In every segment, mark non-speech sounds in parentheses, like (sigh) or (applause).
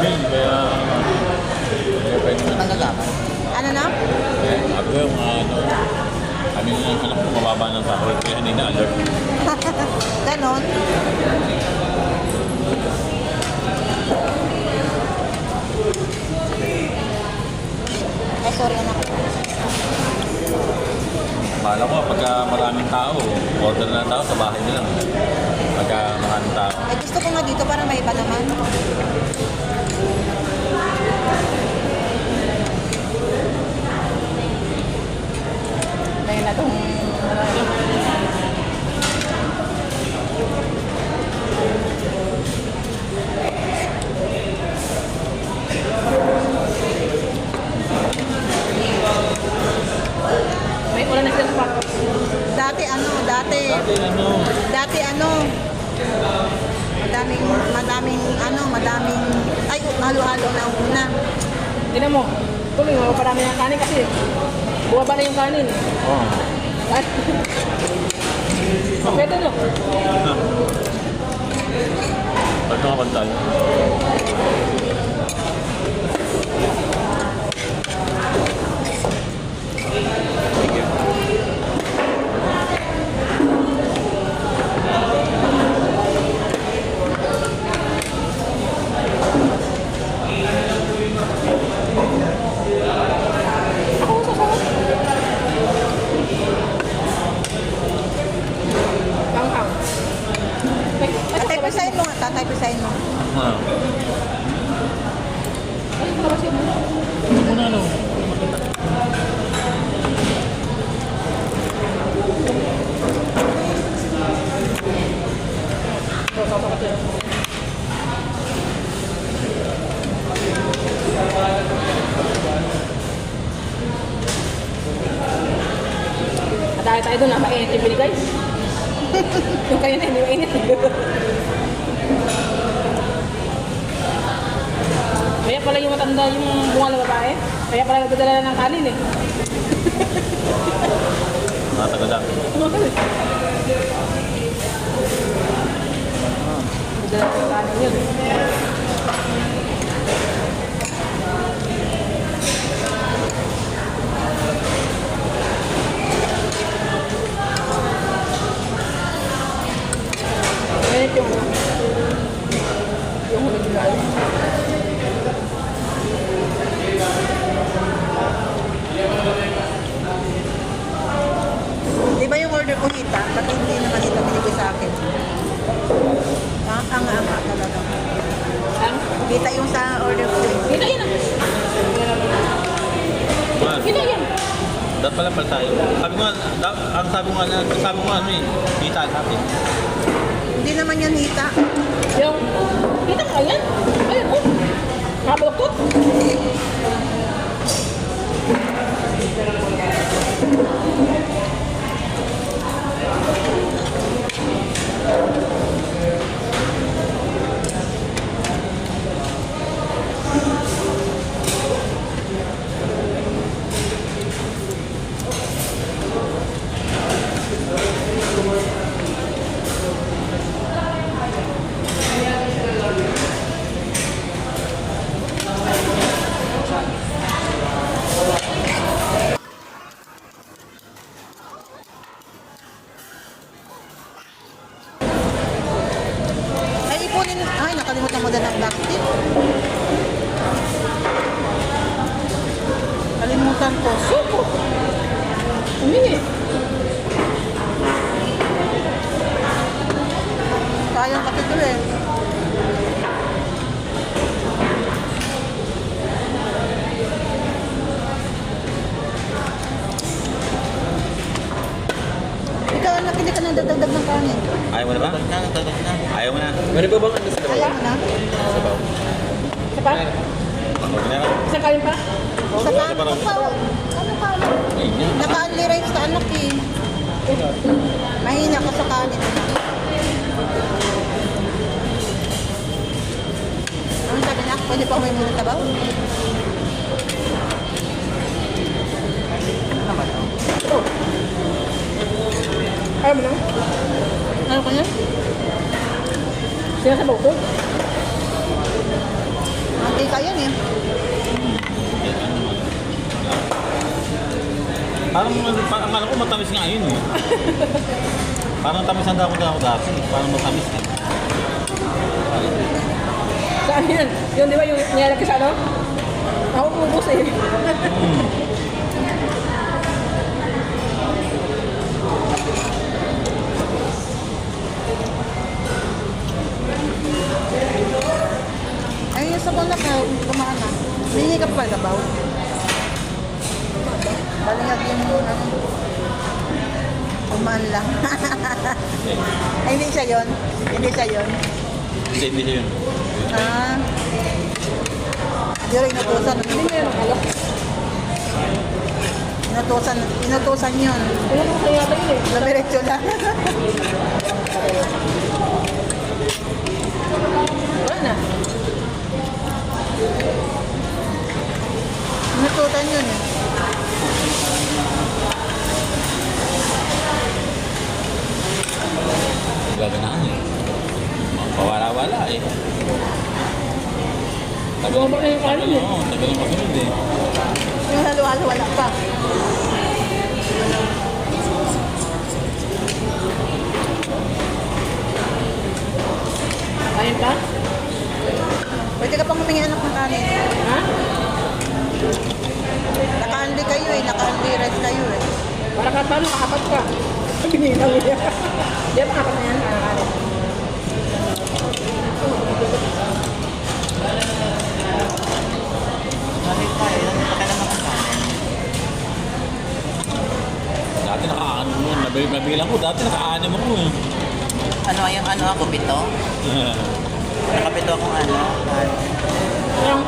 namin, kaya... Kaya pwede na. Malalaman. Ano na? Eh, sabi ko yung ano, kami yung anak ko mababa ng sahod, kaya hindi na alert. (laughs) Ganon. Ay, sorry anak. Akala ko pagka maraming tao, order na tao sa bahay na lang. Pagka maraming tao. Ay, gusto ko nga dito para may iba naman. Ngayon na itong... May ulan na sila pa. Dati ano, dati, Dati ano, dati ano, madaming, madaming, ano, madaming, halo-halo na una. Tingnan mo. Tuloy mo, parami ng kanin kasi buwaba na yung kanin. oh, Ay. Pwede no? pag nakapantay. Mo nga, tatay pisahin mo. Ah. Ay. Ano muna ano? Ito, ito, ito, ito. Dahil tayo doon, ah, mainit yung binigay. (laughs) yung kayo na, hindi mainit. (laughs) Kaya pala yung matanda yung bunga na babae. Kaya pala nagdadala ng kanin eh. Nakatagal lang. Nagdadala ng kanin yun. Dapat tayo. Sabi ko nga, da, ang sabi ko nga, sabi ko nga ano eh, kita sabi. Hindi naman yan hita. Yung, kita ka yan? Ayun, oh. Nakabaluktot. Mo na ba? Ayaw mo na. Meron ba bang ano sa Ayaw mo na. Sabaw. Isa pa? Okay na lang. Isang kain pa? Sa pa. Ano pa anak? Ayun. Naka-only ka anak eh. Mahina ka sa kanin. Ano sabi na? Pwede pa may muna tabaw? Ayaw mo na? Ano kanya? Siya sa loko? Mantika yan eh. Parang, parang, ko matamis nga yun eh. (laughs) parang tamis ang dako dako dati. Parang matamis eh. Saan yun? Yun di ba yung nilalagay sa ano? Ako ubus eh. Hmm. Ay, yung sabon na ka, kumaan na. Hindi ka pa gabaw. Balingag yung ano. Kumaan lang. (laughs) Ay, hindi siya yun. Hindi siya yun. Hindi, hindi siya yun. Ah. Hindi rin inutusan. Hindi ang alak. Inutusan, inutusan yun. Ano mo kaya ba yun eh? Labiretso lang. (laughs) Nabi- Nabilang ko. Dati naka-anim ako eh. Ano yung ano ako, pito? (laughs) Nakapito akong ano, kanin. Parang,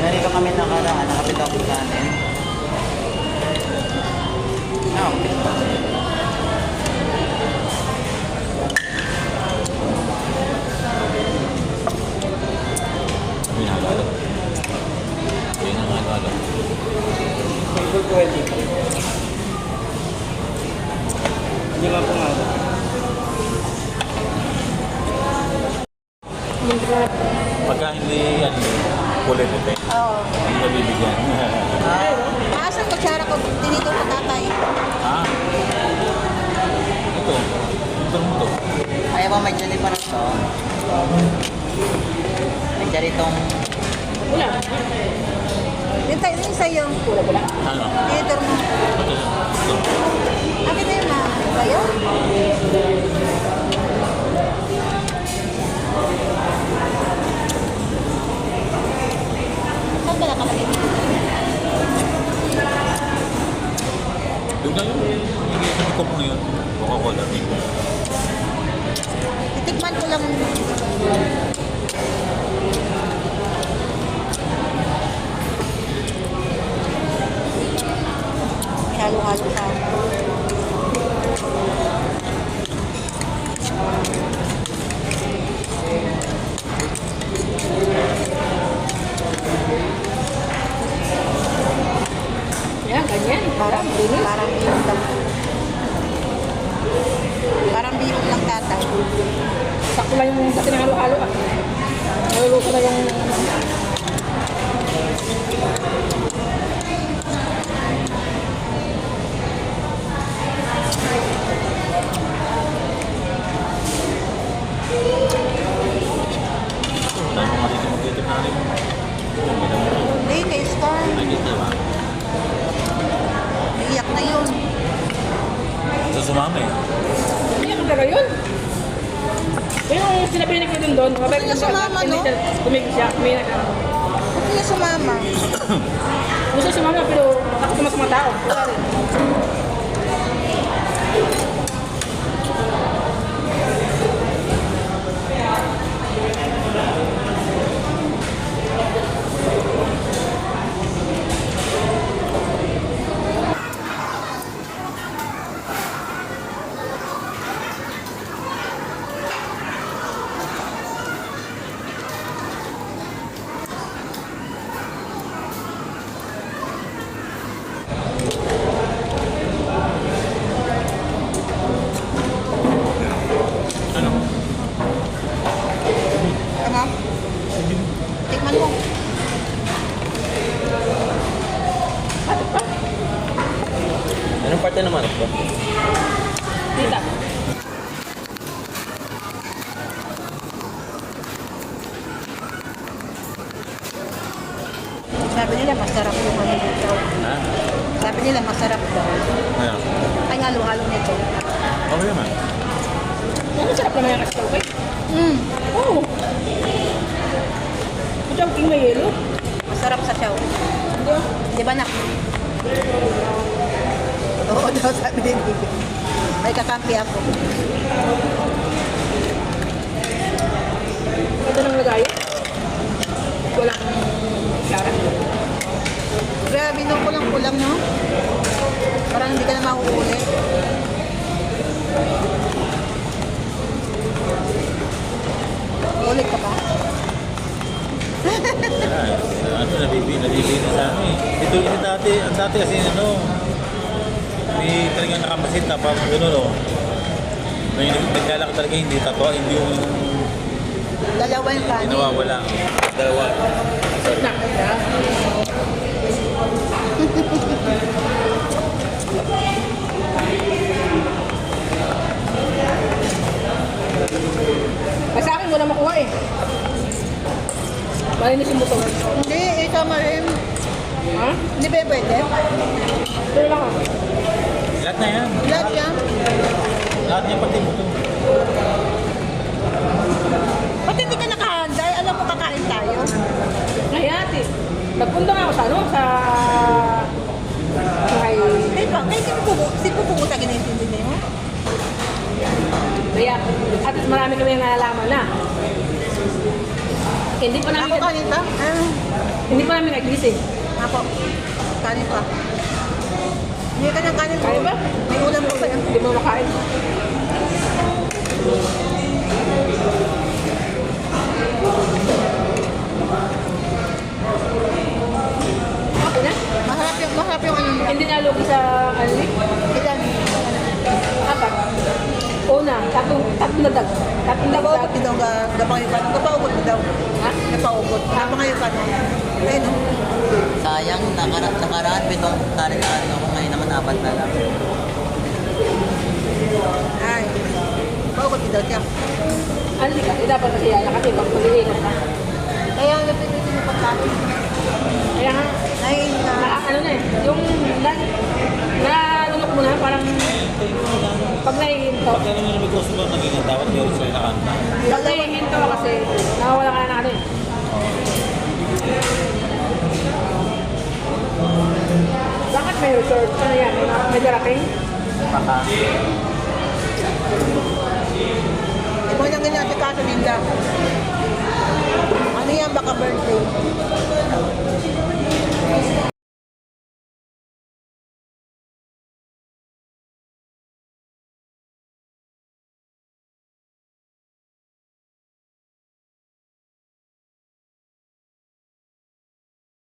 Ganito kami nakaraan, nakapito akong kanin. Ah, may chili pa rin to. May chili tong Wala. Yung tayo yung sa'yo. Ano? Dito mo. Akin na yun na. Kayo? Saan nakalagay? Yung na yun. Yung isang cup na yun. Coca-Cola. Titikman ko lang. Halo-halo pa. Yan, ganyan. Parang binis. Parang binis lang. Parang binis lang tatay. Sakto lang yung dati ng halo-halo ah. Naluluto na yung... Wala mo nga dito mag-iitip na rin. Oo, madami rin. Hindi, kay Star. Ay, dito ba? Iyak na yun. Sa sumama eh. Hindi ako talaga yun. Pero yung sinabi ni Kuya dun siya. sumama, no? Hindi siya. May nag Huwag niya sumama. (coughs) Gusto sumama pero ako sa mga tao. (coughs) nila, masarap yung ano dito. Ha? Sabi nila, masarap daw. Ano? Ay, halo-halo nito. Okay naman. Ang sarap naman yung kasi okay. Mm. Oo. Ang chowking may yelo. Masarap sa chow. Hindi ah. Di ba na? Oo (laughs) daw, sabi ni Bibi. May kakampi ako. Ito nang lagay. Walang klara. Grabe, no, kulang-kulang, no? Parang hindi ka na mahuhuli. Ulit ka ba? Ay, ano, nabibi, nabibi na sa ano eh. Ito yung dati, ang dati kasi ano, may talagang nakamasit na parang gano'n, no? Nung yung naglalakad talaga, hindi tato, hindi yung Dalawa yung kanin. nawawala. Dalawa. Sorry. Na. Ay, sa akin, wala makuha eh. Malinis yung motor. Hindi, isama rin. Ha? Hindi ba pwede? Ito lang ah. Lahat na yan. Lahat yan. Lahat yan pati mo to. Ba't hindi ka nakahanday? Alam mo kakain tayo. Nahiyati. Nagpunta nga ako sa ano, sa... Kay... Kaya ba? Kaya si Pupu, si Pupu ko tayo naintindi niyo. Kaya, at marami kami nalalaman na. Hindi pa namin, Ako kanin pa? Ah, hindi pa namin nagising. ako. Kanin pa. Hindi ka ng kanin mo. Kanin ba? May ulam pa yan? Hindi mo makain. Okay na? Maharap yung, maharap yung ano na lugi sa ano eh? Ilan? Apat. Una, tatlong, tatlong dadag. Tatlong Napaugot dadag. din daw ga, kanin. Napaugot din daw. Ha? Napaugot. Tama nga yung kanin. Ayun, no? Sayang, nakaraan, nakaraan, pitong kanin na ano ako, ngayon naman apat na lang. Ay. Napaugot din daw siya. Hindi ka, dapat kasi yan. Kasi pag mag-iingat ka. Kaya ang napipitin yung pagkain. Kaya nga, Ay, na, na, ano na eh, yung na, nalunok mo na, parang pag nahihinto, Pag ano na may customer na ganyan, dapat meron sila nakanta. pag nahihinto ka kasi, nakawala ka na ano eh. Bakit may resort? Ano yan? May, darating? Baka. Ito nang ganyan si Kaso Linda. Ano yan? Baka Thank you.